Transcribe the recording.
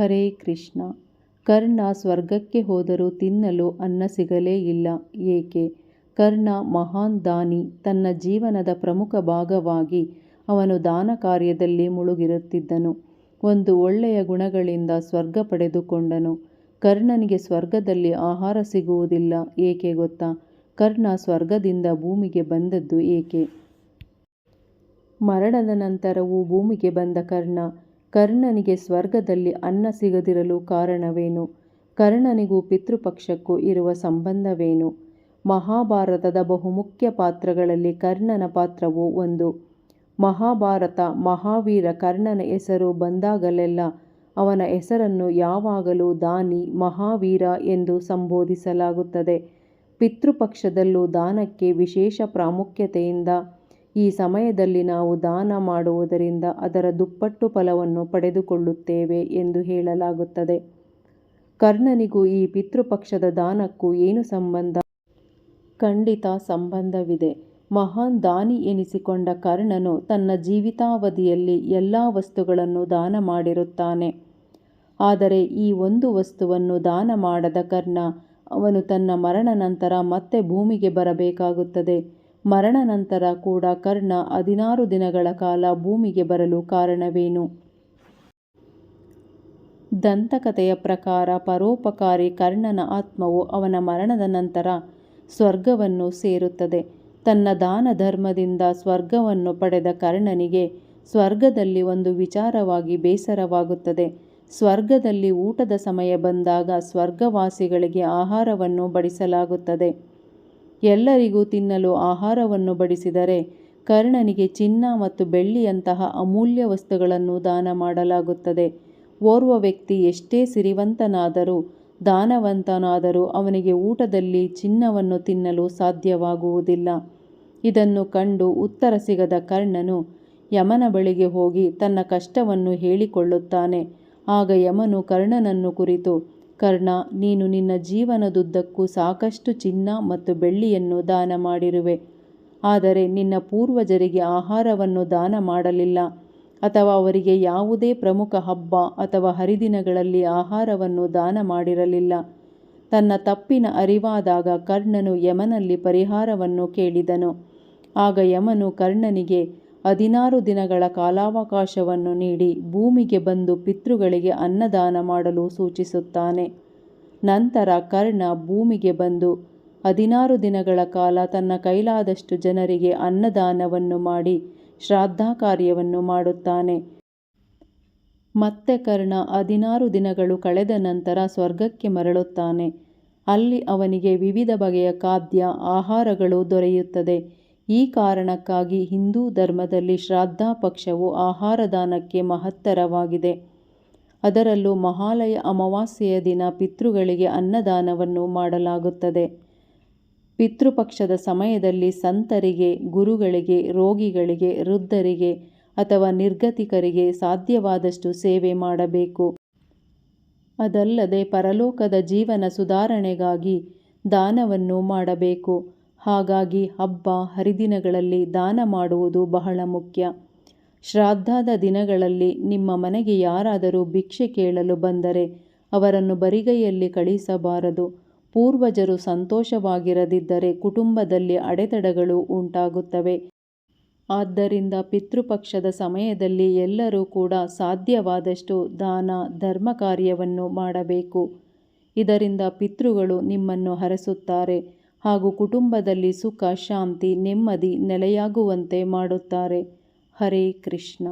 ಹರೇ ಕೃಷ್ಣ. ಕರ್ಣ ಸ್ವರ್ಗಕ್ಕೆ ಹೋದರೂ ತಿನ್ನಲು ಅನ್ನ ಸಿಗಲೇ ಇಲ್ಲ. ಏಕೆ? ಕರ್ಣ ಮಹಾನ್ ದಾನಿ. ತನ್ನ ಜೀವನದ ಪ್ರಮುಖ ಭಾಗವಾಗಿ ಅವನು ದಾನ ಕಾರ್ಯದಲ್ಲಿ ಮುಳುಗಿರುತ್ತಿದ್ದನು. ಒಂದು ಒಳ್ಳೆಯ ಗುಣಗಳಿಂದ ಸ್ವರ್ಗ ಪಡೆದುಕೊಂಡನು. ಕರ್ಣನಿಗೆ ಸ್ವರ್ಗದಲ್ಲಿ ಆಹಾರ ಸಿಗುವುದಿಲ್ಲ. ಏಕೆ ಗೊತ್ತಾ? ಕರ್ಣ ಸ್ವರ್ಗದಿಂದ ಭೂಮಿಗೆ ಬಂದದ್ದು ಏಕೆ? ಮರಣದ ನಂತರವೂ ಭೂಮಿಗೆ ಬಂದ ಕರ್ಣ ಕರ್ಣನಿಗೆ ಸ್ವರ್ಗದಲ್ಲಿ ಅನ್ನ ಸಿಗದಿರಲು ಕಾರಣವೇನು? ಕರ್ಣನಿಗೂ ಪಿತೃಪಕ್ಷಕ್ಕೂ ಇರುವ ಸಂಬಂಧವೇನು? ಮಹಾಭಾರತದ ಬಹುಮುಖ್ಯ ಪಾತ್ರಗಳಲ್ಲಿ ಕರ್ಣನ ಪಾತ್ರವು ಒಂದು. ಮಹಾಭಾರತ ಮಹಾವೀರ ಕರ್ಣನ ಹೆಸರು ಬಂದಾಗಲೆಲ್ಲ ಅವನ ಹೆಸರನ್ನು ಯಾವಾಗಲೂ ದಾನಿ, ಮಹಾವೀರ ಎಂದು ಸಂಬೋಧಿಸಲಾಗುತ್ತದೆ. ಪಿತೃಪಕ್ಷದಲ್ಲೂ ದಾನಕ್ಕೆ ವಿಶೇಷ ಪ್ರಾಮುಖ್ಯತೆಯಿಂದ ಈ ಸಮಯದಲ್ಲಿ ನಾವು ದಾನ ಮಾಡುವುದರಿಂದ ಅದರ ದುಪ್ಪಟ್ಟು ಫಲವನ್ನು ಪಡೆದುಕೊಳ್ಳುತ್ತೇವೆ ಎಂದು ಹೇಳಲಾಗುತ್ತದೆ. ಕರ್ಣನಿಗೂ ಈ ಪಿತೃಪಕ್ಷದ ದಾನಕ್ಕೂ ಏನು ಸಂಬಂಧ? ಖಂಡಿತ ಸಂಬಂಧವಿದೆ. ಮಹಾನ್ ದಾನಿ ಎನಿಸಿಕೊಂಡ ಕರ್ಣನು ತನ್ನ ಜೀವಿತಾವಧಿಯಲ್ಲಿ ಎಲ್ಲ ವಸ್ತುಗಳನ್ನು ದಾನ ಮಾಡಿರುತ್ತಾನೆ. ಆದರೆ ಈ ಒಂದು ವಸ್ತುವನ್ನು ದಾನ ಮಾಡದ ಕರ್ಣ ಅವನು ತನ್ನ ಮರಣ ನಂತರ ಮತ್ತೆ ಭೂಮಿಗೆ ಬರಬೇಕಾಗುತ್ತದೆ. ಮರಣ ನಂತರ ಕೂಡ ಕರ್ಣ ಹದಿನಾರು ದಿನಗಳ ಕಾಲ ಭೂಮಿಗೆ ಬರಲು ಕಾರಣವೇನು? ದಂತಕಥೆಯ ಪ್ರಕಾರ ಪರೋಪಕಾರಿ ಕರ್ಣನ ಆತ್ಮವು ಅವನ ಮರಣದ ನಂತರ ಸ್ವರ್ಗವನ್ನು ಸೇರುತ್ತದೆ. ತನ್ನ ದಾನ ಧರ್ಮದಿಂದ ಸ್ವರ್ಗವನ್ನು ಪಡೆದ ಕರ್ಣನಿಗೆ ಸ್ವರ್ಗದಲ್ಲಿ ಒಂದು ವಿಚಾರವಾಗಿ ಬೇಸರವಾಗುತ್ತದೆ. ಸ್ವರ್ಗದಲ್ಲಿ ಊಟದ ಸಮಯ ಬಂದಾಗ ಸ್ವರ್ಗವಾಸಿಗಳಿಗೆ ಆಹಾರವನ್ನು ಬಡಿಸಲಾಗುತ್ತದೆ. ಎಲ್ಲರಿಗೂ ತಿನ್ನಲು ಆಹಾರವನ್ನು ಬಡಿಸಿದರೆ ಕರ್ಣನಿಗೆ ಚಿನ್ನ ಮತ್ತು ಬೆಳ್ಳಿಯಂತಹ ಅಮೂಲ್ಯ ವಸ್ತುಗಳನ್ನು ದಾನ ಮಾಡಲಾಗುತ್ತದೆ. ಓರ್ವ ವ್ಯಕ್ತಿ ಎಷ್ಟೇ ಸಿರಿವಂತನಾದರೂ, ದಾನವಂತನಾದರೂ ಅವನಿಗೆ ಊಟದಲ್ಲಿ ಚಿನ್ನವನ್ನು ತಿನ್ನಲು ಸಾಧ್ಯವಾಗುವುದಿಲ್ಲ. ಇದನ್ನು ಕಂಡು ಉತ್ತರ ಸಿಗದ ಕರ್ಣನು ಯಮನ ಬಳಿಗೆ ಹೋಗಿ ತನ್ನ ಕಷ್ಟವನ್ನು ಹೇಳಿಕೊಳ್ಳುತ್ತಾನೆ. ಆಗ ಯಮನು ಕರ್ಣನನ್ನು ಕುರಿತು ಕರ್ಣ, ನೀನು ನಿನ್ನ ಜೀವನದುದ್ದಕ್ಕೂ ಸಾಕಷ್ಟು ಚಿನ್ನ ಮತ್ತು ಬೆಳ್ಳಿಯನ್ನು ದಾನ ಮಾಡಿರುವೆ. ಆದರೆ ನಿನ್ನ ಪೂರ್ವಜರಿಗೆ ಆಹಾರವನ್ನು ದಾನ ಮಾಡಲಿಲ್ಲ. ಅಥವಾ ಅವರಿಗೆ ಯಾವುದೇ ಪ್ರಮುಖ ಹಬ್ಬ ಅಥವಾ ಹರಿದಿನಗಳಲ್ಲಿ ಆಹಾರವನ್ನು ದಾನ ಮಾಡಿರಲಿಲ್ಲ. ತನ್ನ ತಪ್ಪಿನ ಅರಿವಾದಾಗ ಕರ್ಣನು ಯಮನಲ್ಲಿ ಪರಿಹಾರವನ್ನು ಕೇಳಿದನು. ಆಗ ಯಮನು ಕರ್ಣನಿಗೆ ಹದಿನಾರು ದಿನಗಳ ಕಾಲಾವಕಾಶವನ್ನು ನೀಡಿ ಭೂಮಿಗೆ ಬಂದು ಪಿತೃಗಳಿಗೆ ಅನ್ನದಾನ ಮಾಡಲು ಸೂಚಿಸುತ್ತಾನೆ. ನಂತರ ಕರ್ಣ ಭೂಮಿಗೆ ಬಂದು ಹದಿನಾರು ದಿನಗಳ ಕಾಲ ತನ್ನ ಕೈಲಾದಷ್ಟು ಜನರಿಗೆ ಅನ್ನದಾನವನ್ನು ಮಾಡಿ ಶ್ರಾದ್ದ ಕಾರ್ಯವನ್ನು ಮಾಡುತ್ತಾನೆ. ಮತ್ತೆ ಕರ್ಣ ಹದಿನಾರು ದಿನಗಳು ಕಳೆದ ನಂತರ ಸ್ವರ್ಗಕ್ಕೆ ಮರಳುತ್ತಾನೆ. ಅಲ್ಲಿ ಅವನಿಗೆ ವಿವಿಧ ಬಗೆಯ ಖಾದ್ಯ, ಆಹಾರಗಳು ದೊರೆಯುತ್ತದೆ. ಈ ಕಾರಣಕ್ಕಾಗಿ ಹಿಂದೂ ಧರ್ಮದಲ್ಲಿ ಶ್ರಾದ್ದ ಪಕ್ಷವು ಆಹಾರದಾನಕ್ಕೆ ಮಹತ್ತರವಾಗಿದೆ. ಅದರಲ್ಲೂ ಮಹಾಲಯ ಅಮಾವಾಸ್ಯೆಯ ದಿನ ಪಿತೃಗಳಿಗೆ ಅನ್ನದಾನವನ್ನು ಮಾಡಲಾಗುತ್ತದೆ. ಪಿತೃಪಕ್ಷದ ಸಮಯದಲ್ಲಿ ಸಂತರಿಗೆ, ಗುರುಗಳಿಗೆ, ರೋಗಿಗಳಿಗೆ, ವೃದ್ಧರಿಗೆ ಅಥವಾ ನಿರ್ಗತಿಕರಿಗೆ ಸಾಧ್ಯವಾದಷ್ಟು ಸೇವೆ ಮಾಡಬೇಕು. ಅದಲ್ಲದೆ ಪರಲೋಕದ ಜೀವನ ಸುಧಾರಣೆಗಾಗಿ ದಾನವನ್ನು ಮಾಡಬೇಕು. ಹಾಗಾಗಿ ಹಬ್ಬ ಹರಿದಿನಗಳಲ್ಲಿ ದಾನ ಮಾಡುವುದು ಬಹಳ ಮುಖ್ಯ. ಶ್ರಾದ್ದಾದ ದಿನಗಳಲ್ಲಿ ನಿಮ್ಮ ಮನೆಗೆ ಯಾರಾದರೂ ಭಿಕ್ಷೆ ಕೇಳಲು ಬಂದರೆ ಅವರನ್ನು ಬರಿಗೈಯಲ್ಲಿ ಕಳಿಸಬಾರದು. ಪೂರ್ವಜರು ಸಂತೋಷವಾಗಿರದಿದ್ದರೆ ಕುಟುಂಬದಲ್ಲಿ ಅಡೆತಡೆಗಳು ಉಂಟಾಗುತ್ತವೆ. ಆದ್ದರಿಂದ ಪಿತೃಪಕ್ಷದ ಸಮಯದಲ್ಲಿ ಎಲ್ಲರೂ ಕೂಡ ಸಾಧ್ಯವಾದಷ್ಟು ದಾನ, ಧರ್ಮ ಕಾರ್ಯವನ್ನು ಮಾಡಬೇಕು. ಇದರಿಂದ ಪಿತೃಗಳು ನಿಮ್ಮನ್ನು ಹರಸುತ್ತಾರೆ. ಹಾಗೂ ಕುಟುಂಬದಲ್ಲಿ ಸುಖ ಶಾಂತಿ ನೆಮ್ಮದಿ ನೆಲೆಯಾಗುವಂತೆ ಮಾಡುತ್ತಾರೆ. ಹರೇ ಕೃಷ್ಣ.